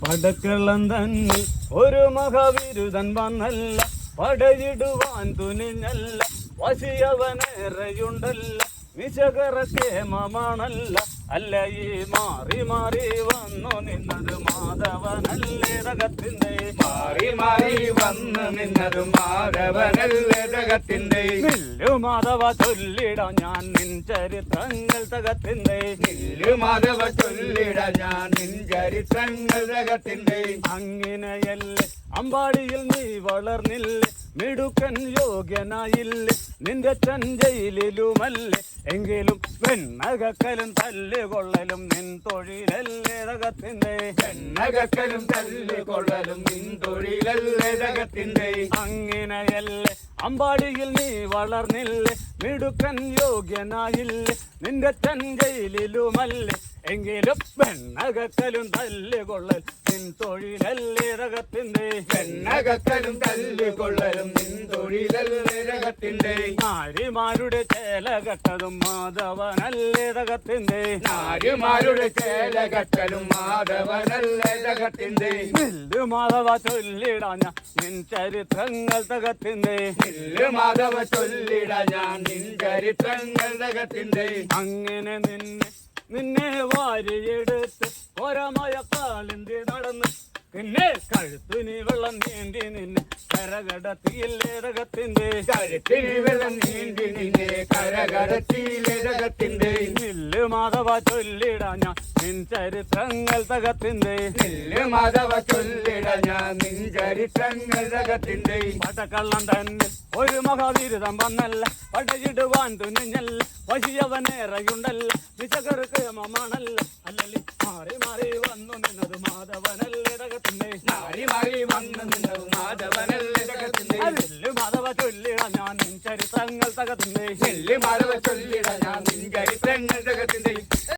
പടക്കളം തന്നെ ഒരു മഹാവിരുദൻ വന്നല്ല പടയിടുവാൻ തുനിഞ്ഞല്ല വശിയവനേറെയുണ്ടല്ല വിശകരക്ഷേമമാണല്ല അല്ല ഈ മാറി മാറി വന്നു നിന്നത് മാധവനല്ലേ രകത്തിന്റെ മാറി മാറി വന്നു നിന്നത് മാധവനല്ലേ രകത്തിന്റെ നില്ലു മാധവ ചൊല്ലിട ഞാൻ നിൻ ചരിത്രങ്ങൾ തകത്തിന്റെ നില്ലു മാധവ ചൊല്ലിട ഞാൻ നിൻ ചരിത്രങ്ങൾ ജഗത്തിന്റെ അങ്ങനെയല്ലേ. അമ്പാടിയിൽ നീ വളർന്നില്ലേ. മിടുക്കൻ യോഗ്യനായില്ലേ. നിന്റെ ചഞ്ചയിലുമല്ലേ എങ്കിലും വെണ്ണകക്കലും തല്ലുകൊള്ളലും നിൻ തൊഴിലല്ലേ തകത്തിന്റെ വെണ്ണകക്കലും തല്ലുകൊള്ളലും നിൻ തൊഴിലല്ലേ രകത്തിന്റെ അങ്ങനെയല്ലേ. അമ്പാടിയിൽ നീ വളർന്നില്ലേ. മിടുക്കൻ യോഗ്യനായില്ലേ. നിന്റെ ചഞ്ചയിലുമല്ലേ എങ്കിലും വെണ്ണകക്കലും തല്ലുകൊള്ളൽ നിൻ തൊഴിലല്ലേ തകത്തിന്റെ നഗക്കലും തല്ലിക്കൊള്ളലും നിൻ തൊഴിലല്ലേ രകത്തിന്റെ നാരിമാരുടെ ചേല കെട്ടതും മാധവനല്ലേ രകത്തിന്റെ നാരിമാരുടെ ചേലകട്ടലും മാധവനല്ലേ രകത്തിന്റെ നെല്ലു മാധവ ചൊല്ലിടാഞ്ഞ നിൻ ചരിത്രങ്ങൾ തകത്തിന്റെ നെല്ലു മാധവ ചൊല്ലിട ഞാൻ നിൻ ചരിത്രങ്ങൾ തകത്തിന്റെ. അങ്ങനെ നിന്നെ നിന്നെ വാരിയെടുത്ത് ഒരമയ കാലിന്തി നടന്ന് പിന്നെ കഴുത്തിനി വെള്ളം നീന്തി നിന്നെ കരകടത്തിയില്ലേ തകത്തിന്റെ കഴുത്തിന് വെള്ളം നീന്തി നിന്നെ കരകടത്തിയിലെ ജഗത്തിന്റെ നെല്ല് മാധവ ചൊല്ലിടാഞ്ഞ നിൻ ചരിത്രങ്ങൾ തകത്തിന്റെ നില്ല് മാധവ ചൊല്ലിടാ ഞാൻ നിൻ ചരിത്രങ്ങൾ തകത്തിന്റെ പടക്കള്ളം തന്നെ ഒരു മഹാവീരതം വന്നല്ല പടയിടുവാൻ തുനിഞ്ഞല്ല വശിയവനേറെയുണ്ടല്ല നിന്നത് മാധവനല്ലേ തകത്തിന്റെ മാറി മാറി വന്നു നിന്നത് മാധവനല്ലേ ജഗത്തിന്റെ മാധവ ചൊല്ലിട ഞാൻ നിൻ ചരിത്രങ്ങൾ തകത്തിന്റെ നില്ല് മാധവ ചൊല്ലിട ഞാൻ നിൻ ചരിത്രങ്ങൾ ജഗത്തിന്റെ